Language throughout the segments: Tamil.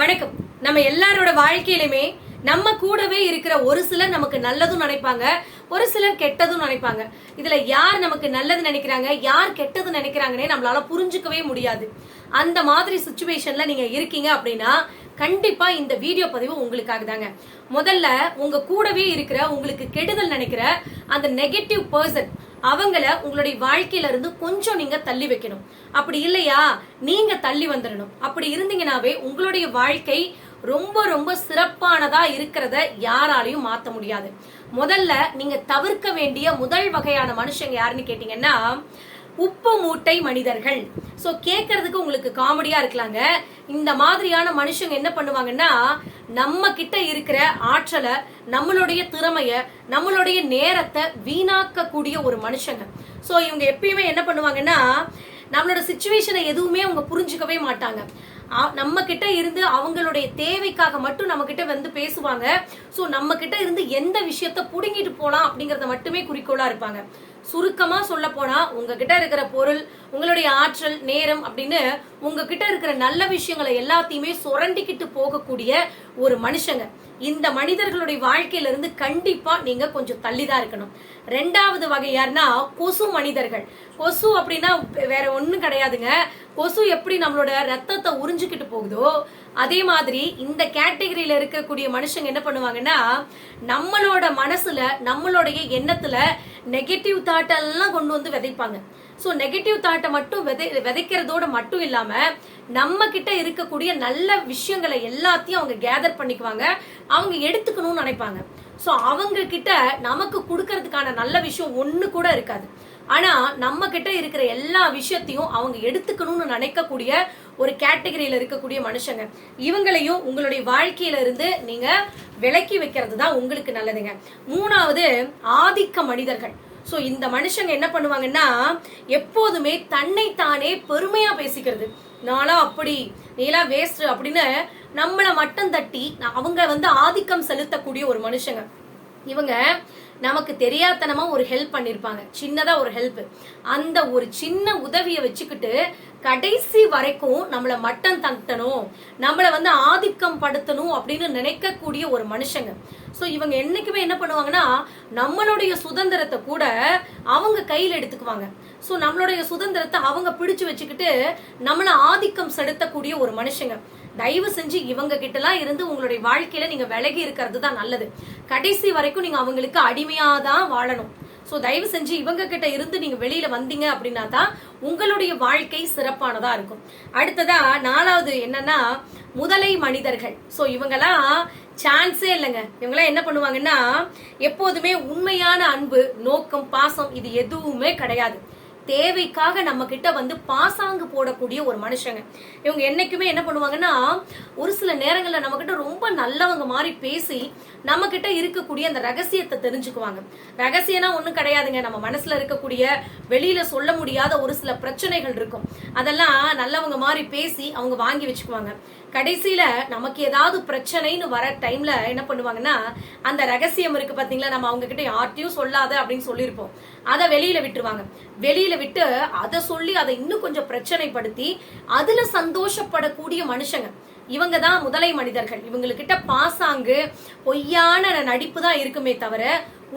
வணக்கம். நம்ம எல்லாரோட வாழ்க்கையிலுமே நம்ம கூடவே இருக்கிற ஒரு சிலர் நமக்கு நல்லதும் நினைப்பாங்க ஒரு சிலர் கெட்டதும் நினைப்பாங்க. இதுல யார் நமக்கு நல்லது நினைக்கிறாங்க யார் கெட்டது நினைக்கிறாங்கன்னே நம்மளால புரிஞ்சுக்கவே முடியாது. அந்த மாதிரி சுச்சுவேஷன்ல நீங்க இருக்கீங்க அப்படின்னா கண்டிப்பா இந்த வீடியோ பதிவு உங்களுக்காக தாங்க முதல்ல உங்க கூடவே இருக்கிற உங்களுக்கு கெடுதல் நினைக்கிற அந்த நெகட்டிவ் பர்சன் அவங்கள உங்களுடைய வாழ்க்கையில இருந்து கொஞ்சம் நீங்க தள்ளி வைக்கணும். அப்படி இல்லையா? நீங்க தள்ளி வந்துடணும். அப்படி இருந்தீங்கன்னாவே உங்களுடைய வாழ்க்கை ரொம்ப ரொம்ப சிறப்பானதா இருக்கிறத யாராலையும் மாத்த முடியாது. முதல்ல நீங்க தவிர்க்க வேண்டிய முதல் வகையான மனுஷங்க யாருன்னு கேட்டீங்கன்னா உப்பு மூட்டை மனிதர்கள். ஸோ கேட்கறதுக்கு உங்களுக்கு காமெடியா இருக்கலாங்க. இந்த மாதிரியான மனுஷங்க என்ன பண்ணுவாங்கன்னா நம்ம கிட்ட இருக்கிற ஆற்றலை நம்மளுடைய திறமைய நம்மளுடைய நேரத்தை வீணாக்கக்கூடிய ஒரு மனுஷங்க. ஸோ இவங்க எப்பயுமே என்ன பண்ணுவாங்கன்னா நம்மளோட சுச்சுவேஷனை எதுவுமே அவங்க புரிஞ்சுக்கவே மாட்டாங்க. நம்ம கிட்ட இருந்து அவங்களுடைய தேவைக்காக மட்டும் நம்ம கிட்ட வந்து பேசுவாங்க. ஸோ நம்ம கிட்ட இருந்து எந்த விஷயத்த புடுங்கிட்டு போலாம் அப்படிங்கறத மட்டுமே குறிக்கோளா இருப்பாங்க. சுருக்கமா சொல்ல போனா உங்ககிட்ட இருக்கிற பொருள் உங்களுடைய ஆற்றல் நேரம் அப்படின்னு உங்ககிட்ட இருக்கிற நல்ல விஷயங்களை எல்லாத்தையுமே சுரண்டிக்கிட்டு போகக்கூடிய ஒரு மனுஷங்க. இந்த மனிதர்களுடைய வாழ்க்கையில இருந்து கண்டிப்பா நீங்க கொஞ்சம் தள்ளிதான் இருக்கணும். ரெண்டாவது வகை யாருன்னா கொசு மனிதர்கள். கொசு அப்படின்னா வேற ஒண்ணும் கிடையாதுங்க. கொசு எப்படி நம்மளோட ரத்தத்தை உறிஞ்சிக்கிட்டு போகுதோ அதே மாதிரி இந்த கேட்டகரியில இருக்கக்கூடிய மனுஷங்க என்ன பண்ணுவாங்கன்னா நம்மளோட மனசுல நம்மளுடைய எண்ணத்துல நெகட்டிவ் தாட் எல்லாம் கொண்டு வந்து விதைப்பாங்க. ஸோ நெகட்டிவ் தாட்டை மட்டும் விதை விதைக்கிறதோட மட்டும் இல்லாம நம்ம கிட்ட இருக்கக்கூடிய நல்ல விஷயங்களை எல்லாத்தையும் அவங்க கேதர் பண்ணிக்குவாங்க. அவங்க எடுத்துக்கணும்னு நினைப்பாங்க. ஸோ அவங்க கிட்ட நமக்கு கொடுக்கறதுக்கான நல்ல விஷயம் ஒன்று கூட இருக்காது. ஆனா நம்ம கிட்ட இருக்கிற எல்லா விஷயத்தையும் அவங்க எடுத்துக்கணும்னு நினைக்கக்கூடிய ஒரு கேட்டகரியில இருக்கக்கூடிய மனுஷங்க. இவங்களையும் உங்களுடைய வாழ்க்கையில இருந்து நீங்க விலக்கி வைக்கிறது தான் உங்களுக்கு நல்லதுங்க. மூணாவது ஆதிக்க மனிதர்கள். ஸோ இந்த மனுஷங்க என்ன பண்ணுவாங்கன்னா எப்போதுமே தன்னைத்தானே பெருமையா பேசிக்கிறது. நாளா அப்படி நீலா வேஸ்ட் அப்படின்னு நம்மளை மட்டம் தட்டி அவங்க வந்து ஆதிக்கம் செலுத்தக்கூடிய ஒரு மனுஷங்க. இவங்க நமக்கு தெரியாதனமா ஒரு ஹெல்ப் பண்ணிருப்பாங்க. சின்னதா ஒரு ஹெல்ப் அந்த ஒரு சின்ன உதவியை வச்சுக்கிட்டு கடைசி வரைக்கும் நம்மளை மட்டம் தட்டணும் நம்மளை வந்து ஆதிக்கம் படுத்தணும் அப்படின்னு நினைக்கக்கூடிய ஒரு மனுஷங்க. ஸோ இவங்க என்னைக்குமே என்ன பண்ணுவாங்கன்னா நம்மளுடைய சுதந்திரத்தை கூட அவங்க கையில் எடுத்துக்குவாங்க. ஸோ நம்மளுடைய சுதந்திரத்தை அவங்க பிடிச்சு வச்சுக்கிட்டு நம்மளை ஆதிக்கம் செலுத்தக்கூடிய ஒரு மனுஷங்க. தயவு செஞ்சு இவங்க கிட்டலாம் இருந்து உங்களுடைய வாழ்க்கையில நீங்க விலகி இருக்கிறது தான் நல்லது. கடைசி வரைக்கும் நீங்க அவங்களுக்கு அடிமையா தான் வாழணும். ஸோ தயவு செஞ்சு இவங்க கிட்ட இருந்து நீங்க வெளியில வந்தீங்க அப்படின்னா தான் உங்களுடைய வாழ்க்கை சிறப்பானதா இருக்கும். அடுத்ததா நாலாவது என்னன்னா முதலை மனிதர்கள். ஸோ இவங்கெல்லாம் சான்ஸே இல்லைங்க. இவங்கெல்லாம் என்ன பண்ணுவாங்கன்னா எப்போதுமே உண்மையான அன்பு நோக்கம் பாசம் இது எதுவுமே கிடையாது. தேவைக்காக நம்ம கிட்ட வந்து பாசாங்கு போடக்கூடிய ஒரு மனுஷங்க. இவங்க என்னைக்குமே என்ன பண்ணுவாங்கன்னா ஒரு சில நேரங்கள்ல நம்ம கிட்ட ரொம்ப நல்லவங்க மாதிரி பேசி நம்ம கிட்ட இருக்கக்கூடிய அந்த ரகசியத்தை தெரிஞ்சுக்குவாங்க. ரகசியம்னா ஒண்ணும் கிடையாதுங்க. நம்ம மனசுல இருக்கக்கூடிய வெளியில சொல்ல முடியாத ஒரு சில பிரச்சனைகள் இருக்கும். அதெல்லாம் நல்லவங்க மாதிரி பேசி அவங்க வாங்கி வச்சுக்குவாங்க. கடைசியில நமக்கு ஏதாவது பிரச்சனைன்னு வர டைம்ல என்ன பண்ணுவாங்கன்னா அந்த ரகசியம் இருக்கு பாத்தீங்களா? நம்ம அவங்க கிட்ட யார்ட்டையும் சொல்லாத அப்படின்னு சொல்லியிருப்போம். அதை வெளியில விட்டுருவாங்க. வெளியில விட்டு அதை சொல்லி அதை இன்னும் கொஞ்சம் பிரச்சனைப்படுத்தி அதுல சந்தோஷப்படக்கூடிய மனுஷங்க. இவங்க தான் முதலை மனிதர்கள். இவங்ககிட்ட பாசாங்கு பொய்யான நடிப்பு தான் இருக்குமே தவிர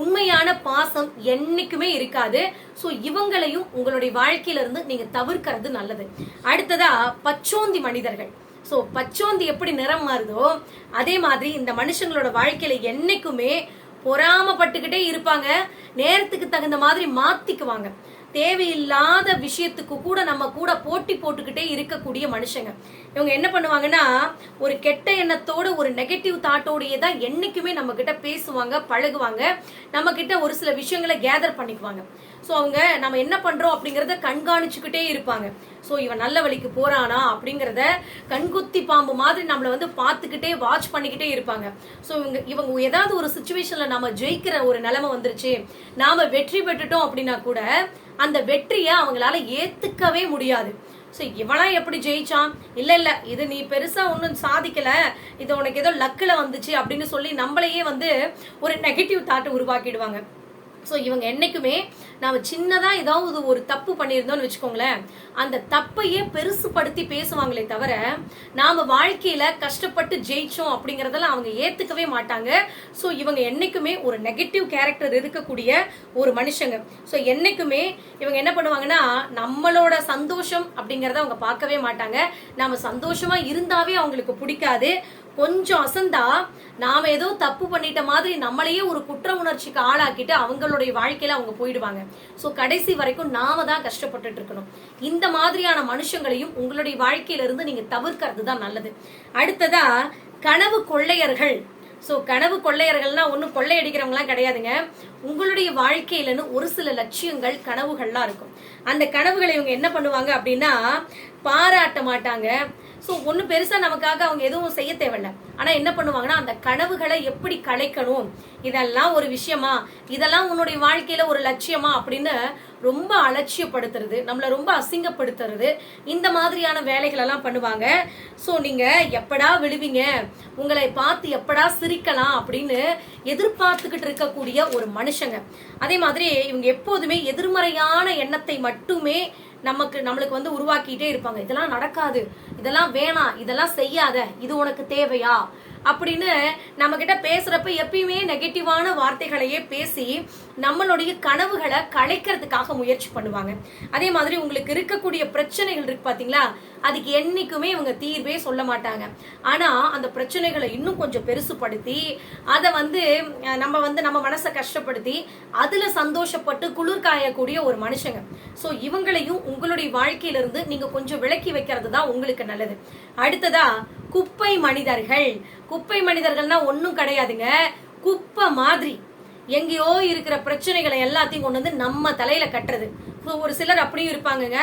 உண்மையான பாசம் என்னைக்குமே இருக்காது. ஸோ இவங்களையும் உங்களுடைய வாழ்க்கையில இருந்து நீங்க தவிர்க்கிறது நல்லது. அடுத்ததா பச்சோந்தி மனிதர்கள். சோ பச்சோந்தி எப்படி நிறம் மாறுதோ அதே மாதிரி இந்த மனுஷங்களோட வாழ்க்கையில என்னைக்குமே பொறாமப்பட்டுக்கிட்டே இருப்பாங்க. நேரத்துக்கு தகுந்த மாதிரி மாத்திக்குவாங்க. தேவையில்லாத விஷயத்துக்கு கூட நம்ம கூட போட்டி போட்டுக்கிட்டே இருக்கக்கூடிய மனுஷங்க. இவங்க என்ன பண்ணுவாங்கன்னா ஒரு கெட்ட எண்ணத்தோட ஒரு நெகட்டிவ் தாட்டோடையே தான் என்னைக்குமே நம்ம கிட்ட பேசுவாங்க பழகுவாங்க. நம்ம கிட்ட ஒரு சில விஷயங்களை கேதர் பண்ணிக்குவாங்க. ஸோ அவங்க நம்ம என்ன பண்றோம் அப்படிங்கறத கண்காணிச்சுக்கிட்டே இருப்பாங்க. ஸோ இவன் நல்ல வழிக்கு போறானா அப்படிங்கறத கண்குத்தி பாம்பு மாதிரி நம்மள வந்து பார்த்துக்கிட்டே வாட்ச் பண்ணிக்கிட்டே இருப்பாங்க. ஸோ இவங்க இவங்க ஏதாவது ஒரு சுச்சுவேஷன்ல நம்ம ஜெயிக்கிற ஒரு நிலைமை வந்துருச்சு நாம வெற்றி பெற்றுட்டோம் அப்படின்னா கூட அந்த வெற்றியை அவங்களால ஏத்துக்கவே முடியாது. ஸோ இவனா எப்படி ஜெயிச்சான்? இல்லை இல்லை இது நீ பெருசா ஒன்றும் சாதிக்கல. இது உனக்கு ஏதோ லக்கில் வந்துச்சு அப்படின்னு சொல்லி நம்மளையே வந்து ஒரு நெகட்டிவ் தாட்டை உருவாக்கிடுவாங்க. ஸோ இவங்க என்னைக்குமே நாம சின்னதா ஏதாவது ஒரு தப்பு பண்ணியிருந்தோம்னு வச்சுக்கோங்களேன். அந்த தப்பையே பெருசுபடுத்தி பேசுவாங்களே தவிர நாம வாழ்க்கையில கஷ்டப்பட்டு ஜெயிச்சோம் அப்படிங்கறதெல்லாம் அவங்க ஏத்துக்கவே மாட்டாங்க. ஸோ இவங்க என்னைக்குமே ஒரு நெகட்டிவ் கேரக்டர் இருக்கக்கூடிய ஒரு மனுஷங்க. ஸோ என்னைக்குமே இவங்க என்ன பண்ணுவாங்கன்னா நம்மளோட சந்தோஷம் அப்படிங்கறத அவங்க பார்க்கவே மாட்டாங்க. நாம சந்தோஷமா இருந்தாவே அவங்களுக்கு பிடிக்காது. கொஞ்சம் அசந்தா நாம ஏதோ தப்பு பண்ணிட்ட மாதிரி நம்மளையே ஒரு குற்ற உணர்ச்சிக்கு ஆளாக்கிட்டு அவங்களுடைய வாழ்க்கையில அவங்க போயிடுவாங்க. சோ கடைசி வரைக்கும் நாம தான் கஷ்டப்பட்டுட்டு இருக்கணும். இந்த மாதிரியான மனுஷங்களையும் உங்களுடைய வாழ்க்கையில இருந்து நீங்க தவிர்க்கிறது தான் நல்லது. அடுத்ததா கனவு கொள்ளையர்கள். சோ கனவு கொள்ளையர்கள்னா ஒன்றும் கொள்ளையடிக்கிறவங்களாம் கிடையாதுங்க. உங்களுடைய வாழ்க்கையிலன்னு ஒரு சில லட்சியங்கள் கனவுகள்லாம் இருக்கும். அந்த கனவுகளை இவங்க என்ன பண்ணுவாங்க அப்படின்னா பாராட்ட மாட்டாங்க. ஸோ ஒன்றும் பெருசாக நமக்காக அவங்க எதுவும் செய்ய தேவையில்ல. ஆனால் என்ன பண்ணுவாங்கன்னா அந்த கனவுகளை எப்படி கலைக்கணும்? இதெல்லாம் ஒரு விஷயமா? இதெல்லாம் உன்னுடைய வாழ்க்கையில ஒரு லட்சியமா? அப்படின்னு ரொம்ப அலட்சியப்படுத்துறது நம்மளை ரொம்ப அசிங்கப்படுத்துறது இந்த மாதிரியான வேலைகள் எல்லாம் பண்ணுவாங்க. ஸோ நீங்க எப்படா விழுவீங்க? உங்களை பார்த்து எப்படா சிரிக்கலாம்? அப்படின்னு எதிர்பார்த்துக்கிட்டு இருக்கக்கூடிய ஒரு மனுஷங்க. அதே மாதிரி இவங்க எப்போதுமே எதிர்மறையான எண்ணத்தை மட்டுமே நமக்கு நம்மளுக்கு வந்து உருவாக்கிட்டே இருப்பாங்க. இதெல்லாம் நடக்காது. இதெல்லாம் வேணாம். இதெல்லாம் செய்யாத. இது உனக்கு தேவையா? அப்படின்னு நம்ம கிட்ட பேசுறப்ப எப்பயுமே நெகட்டிவான வார்த்தைகளையே பேசி நம்மளுடைய கனவுகளை கலைக்கிறதுக்காக முயற்சி பண்ணுவாங்க. அதே மாதிரி உங்களுக்கு இருக்கக்கூடிய பிரச்சனைகள் இருக்கு பாத்தீங்களா? அதுக்கு என்னைக்குமே இவங்க தீர்வே சொல்ல மாட்டாங்க. ஆனா அந்த பிரச்சனைகளை இன்னும் கொஞ்சம் பெருசுப்படுத்தி அதை வந்து நம்ம வந்து நம்ம மனசை கஷ்டப்படுத்தி அதுல சந்தோஷப்பட்டு குளிர் காயக்கூடிய ஒரு மனுஷங்க. சோ இவங்களையும் உங்களுடைய வாழ்க்கையிலிருந்து நீங்க கொஞ்சம் விலக்கி வைக்கிறது தான் உங்களுக்கு நல்லது. அடுத்ததா குப்பை மனிதர்கள். குப்பை மனிதர்கள்னா ஒன்றும் கிடையாதுங்க. குப்பை மாதிரி. எங்கேயோ இருக்கிற பிரச்சனைகளை எல்லாத்தையும் கொண்டு வந்து நம்ம தலையில கட்டுறது. ஒரு சிலர் அப்படியும் இருப்பாங்கங்க.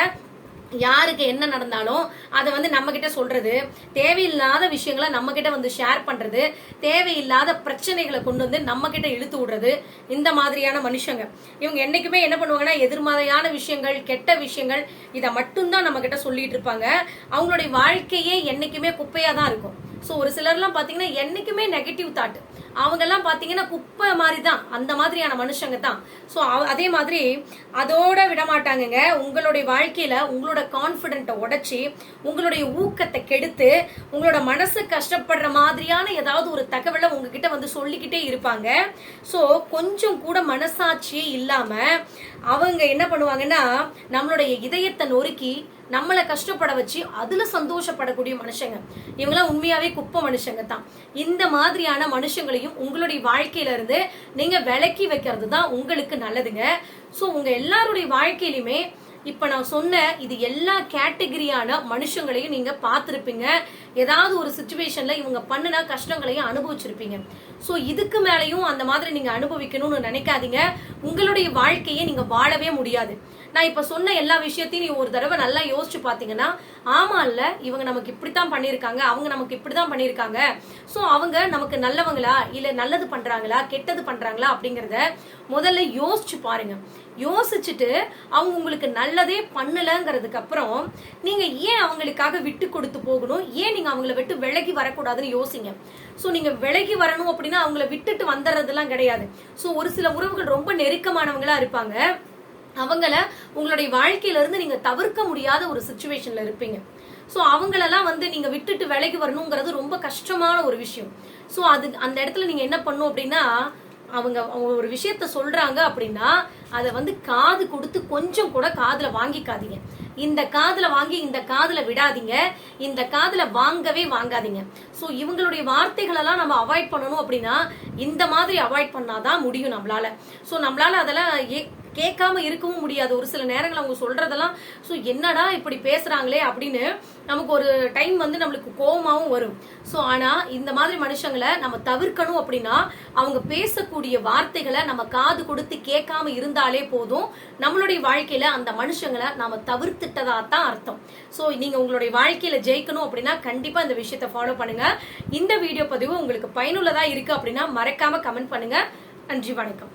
யாருக்கு என்ன நடந்தாலும் அதை வந்து நம்ம கிட்ட சொல்றது தேவையில்லாத விஷயங்களை நம்ம கிட்ட வந்து ஷேர் பண்றது தேவையில்லாத பிரச்சனைகளை கொண்டு வந்து நம்ம கிட்ட இழுத்து விடுறது இந்த மாதிரியான மனுஷங்க. இவங்க என்னைக்குமே என்ன பண்ணுவாங்கன்னா எதிர்மறையான விஷயங்கள் கெட்ட விஷயங்கள் இதை மட்டும்தான் நம்ம கிட்ட சொல்லிட்டு இருப்பாங்க. அவங்களுடைய வாழ்க்கையே என்னைக்குமே குப்பையா தான் இருக்கும். ஸோ ஒரு சிலர்லாம் பார்த்தீங்கன்னா என்னைக்குமே நெகட்டிவ் தாட் அவங்க எல்லாம் பாத்தீங்கன்னா குப்பை மாதிரி தான் அந்த மாதிரியான மனுஷங்க தான் ஸோ அதே மாதிரி அதோட விட மாட்டாங்கங்க உங்களுடைய வாழ்க்கையில உங்களோட கான்பிடென்ட்டை உடைச்சி உங்களுடைய ஊக்கத்தை கெடுத்து உங்களோட மனசு கஷ்டப்படுற மாதிரியான ஏதாவது ஒரு தகவலை உங்ககிட்ட வந்து சொல்லிக்கிட்டே இருப்பாங்க. ஸோ கொஞ்சம் கூட மனசாட்சியே இல்லாம அவங்க என்ன பண்ணுவாங்கன்னா நம்மளுடைய இதயத்தை நொறுக்கி நம்மளை கஷ்டப்பட வச்சு அதுல சந்தோஷப்படக்கூடிய மனுஷங்க. இவங்களாம் உண்மையாவே குப்பை மனுஷங்க தான். இந்த மாதிரியான மனுஷங்களையும் உங்களுடைய வாழ்க்கையில இருந்து நீங்க விலக்கி வைக்கிறது தான் உங்களுக்கு நல்லதுங்க. ஸோ உங்க எல்லாருடைய வாழ்க்கையிலுமே இப்ப நான் சொன்ன இது எல்லா கேட்டகரியான மனுஷங்களையும் நீங்க பார்த்திருப்பீங்க. ஏதாவது ஒரு சுச்சுவேஷன்ல இவங்க பண்ணின கஷ்டங்களையும் அனுபவிச்சிருப்பீங்க. ஸோ இதுக்கு மேலையும் அந்த மாதிரி நீங்க அனுபவிக்கணும்னு நினைக்காதீங்க. உங்களுடைய வாழ்க்கையை நீங்க வாழவே முடியாது. நான் இப்ப சொன்ன எல்லா விஷயத்தையும் நீ ஒரு தடவை நல்லா யோசிச்சு பாத்தீங்கன்னா ஆமா இல்ல இவங்க நமக்கு இப்படித்தான் பண்ணிருக்காங்க அவங்க நமக்கு இப்படிதான் பண்ணிருக்காங்க சோ அவங்க நமக்கு நல்லவங்களா? இல்ல நல்லது பண்றாங்களா? கெட்டது பண்றாங்களா? அப்படிங்கறத முதல்ல யோசிச்சு பாருங்க. யோசிச்சுட்டு அவங்க உங்களுக்கு நல்லதே பண்ணலங்கிறதுக்கு அப்புறம் நீங்க ஏன் அவங்களுக்காக விட்டு கொடுத்து போகணும்? ஏன் நீங்க அவங்கள விட்டு விலகி வரக்கூடாதுன்னு யோசிங்க. ஸோ நீங்க விலகி வரணும் அப்படின்னா அவங்கள விட்டுட்டு வந்துடுறதெல்லாம் கிடையாது. ஸோ ஒரு சில உறவுகள் ரொம்ப நெருக்கமானவங்களா இருப்பாங்க. அவங்கள உங்களுடைய வாழ்க்கையில இருந்து நீங்க தவிர்க்க முடியாத ஒரு சுச்சுவேஷன்ல இருப்பீங்க. ஸோ அவங்களெல்லாம் வந்து நீங்க விட்டுட்டு விலகி வரணுங்கிறது ரொம்ப கஷ்டமான ஒரு விஷயம். ஸோ அது அந்த இடத்துல நீங்க என்ன பண்ணும் அப்படின்னா அவங்க அவங்க ஒரு விஷயத்த சொல்றாங்க அப்படின்னா அதை வந்து காது கொடுத்து கொஞ்சம் கூட காதுல வாங்கிக்காதீங்க. இந்த காதுல வாங்கி இந்த காதுல விடாதீங்க. இந்த காதுல வாங்கவே வாங்காதீங்க. ஸோ இவங்களுடைய வார்த்தைகள் எல்லாம் நம்ம அவாய்ட் பண்ணணும் அப்படின்னா இந்த மாதிரி அவாய்ட் பண்ணாதான் முடியும் நம்மளால. ஸோ நம்மளால அதெல்லாம் கேட்காம இருக்கவும் முடியாது. ஒரு சில நேரங்கள் அவங்க சொல்றதெல்லாம் ஸோ என்னடா இப்படி பேசுறாங்களே? அப்படின்னு நமக்கு ஒரு டைம் வந்து நம்மளுக்கு கோபமாகவும் வரும். ஸோ ஆனா இந்த மாதிரி மனுஷங்களை நம்ம தவிர்க்கணும் அப்படின்னா அவங்க பேசக்கூடிய வார்த்தைகளை நம்ம காது கொடுத்து கேட்காம இருந்தாலே போதும். நம்மளுடைய வாழ்க்கையில அந்த மனுஷங்களை நாம தவிர்த்துட்டதா தான் அர்த்தம். ஸோ நீங்க உங்களுடைய வாழ்க்கையில ஜெயிக்கணும் அப்படின்னா கண்டிப்பா இந்த விஷயத்தை ஃபாலோ பண்ணுங்க. இந்த வீடியோ பதிவு உங்களுக்கு பயனுள்ளதா இருக்கு அப்படின்னா மறக்காம கமெண்ட் பண்ணுங்க. நன்றி வணக்கம்.